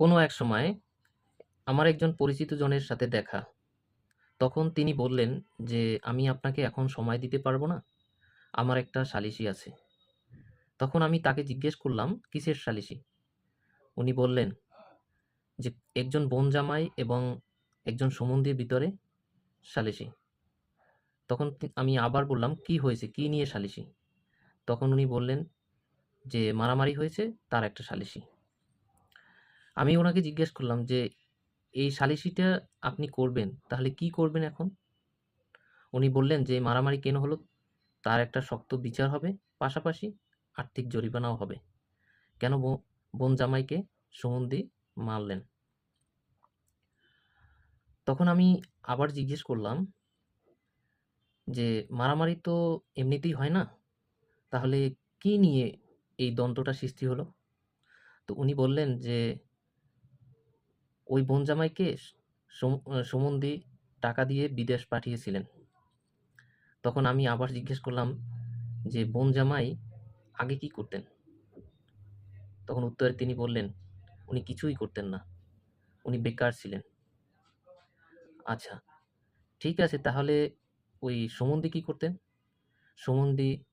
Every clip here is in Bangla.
কোনো এক সময় আমার একজন পরিচিত জনের সাথে দেখা। তখন তিনি বললেন যে, "আমি আপনাকে এখন সময় দিতে পারব না। আমার একটা সালিসি আছে।" তখন আমি তাকে জিজ্ঞেস করলাম, "কিসের সালিসি?" উনি বললেন যে, "একজন বোন-জামাই এবং একজন সম্বন্ধীর ভিতরে সালিসি।" তখন আমি আবার বললাম, "কি হয়েছে? কি নিয়ে সালিসি?" তখন উনি বললেন যে, "মারামারি হয়েছে, তার একটা সালিসি।" আমি ওনাকে জিজ্ঞেস করলাম যে, "এই সালিসিটা আপনি করবেন, তাহলে কি করবেন এখন?" উনি বললেন যে, "মারামারি কেন হলো? তার একটা শক্ত বিচার হবে, পাশাপাশি আর্থিক জরিমানাও হবে। কেন বো বোন-জামাইকে সম্বন্ধী মারলেন?" তখন আমি আবার জিজ্ঞেস করলাম যে, "মারামারি তো এমনিতেই হয় না। তাহলে কি নিয়ে এই দ্বন্দ্বটা সৃষ্টি হলো?" তো উনি বললেন যে ওই বোন-জামাইকে সম্বন্ধী টাকা দিয়ে বিদেশ পাঠিয়েছিলেন। তখন আমি আবার জিজ্ঞেস করলাম যে, "বোন-জামাই আগে কি করতেন?" তখন উত্তরে তিনি বললেন, "উনি কিছুই করতেন না। উনি বেকার ছিলেন।" আচ্ছা, ঠিক আছে তাহলে ওই সম্বন্ধী কি করতেন? সম্বন্ধী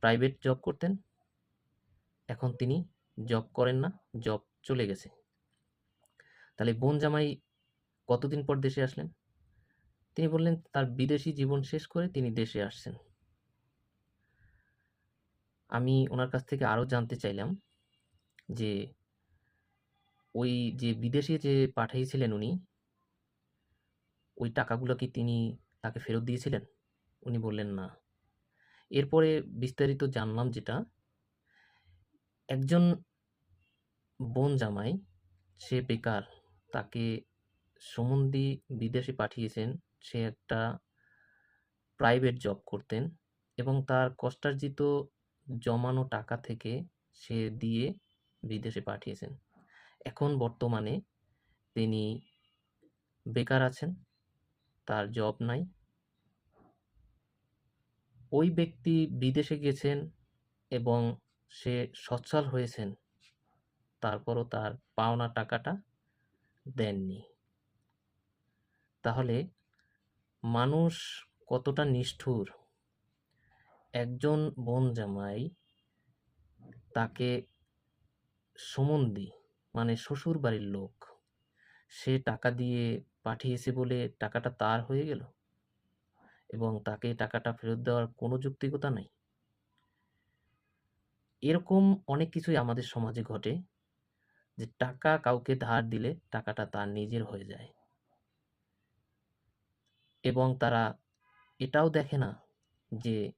প্রাইভেট জব করতেন। এখন তিনি জব করেন না, জব চলে গেছে। তাহলে বোন-জামাই কতদিন পর দেশে আসলেন? তিনি বললেন, তার বিদেশি জীবন শেষ করে তিনি দেশে আসছেন। আমি ওনার কাছ থেকে আরও জানতে চাইলাম যে ওই যে বিদেশে যে পাঠিয়েছিলেন উনি ওই টাকাগুলো কি তিনি তাকে ফেরত দিয়েছিলেন? উনি বললেন, "না।" এরপরে বিস্তারিত জানলাম যেটা একজন বোন-জামাই, সে বেকার। তাকে সম্বন্ধী বিদেশে পাঠিয়েছেন। সে একটা প্রাইভেট জব করতেন এবং তার কষ্টার্জিত জমানো টাকা থেকে সে দিয়ে বিদেশে পাঠিয়েছেন। এখন বর্তমানে তিনি বেকার আছেন। তার জব নাই। ওই ব্যক্তি বিদেশে গেছেন এবং সে সচ্ছল হয়েছেন। তারপরও তার পাওনা টাকাটা দেননি। তাহলে মানুষ কতটা নিষ্ঠুর! একজন বোন-জামাই তাকে সম্বন্ধী মানে শ্বশুর বাড়ির লোক, সে টাকা দিয়ে পাঠিয়েছে বলে টাকাটা তার হয়ে গেল? এবং তাকে টাকাটা ফেরত দেওয়ার কোনো যৌক্তিকতা নাই? এরকম অনেক কিছুই আমাদের সমাজে ঘটে যে টাকা কাউকে ধার দিলে টাকাটা তার নিজের হয়ে যায়। এবং তারা এটাও দেখে না যে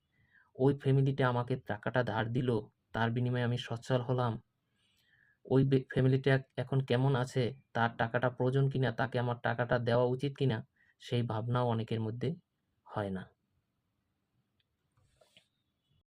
ওই ফ্যামিলিটা আমাকে টাকাটা ধার দিল, তার বিনিময়ে আমি সচ্ছল হলাম। ওই ফ্যামিলিটা এখন কেমন আছে? তার টাকাটা প্রয়োজন কিনা? তাকে আমার টাকাটা দেওয়া উচিত কিনা? সেই ভাবনাও অনেকের মধ্যে হয় না।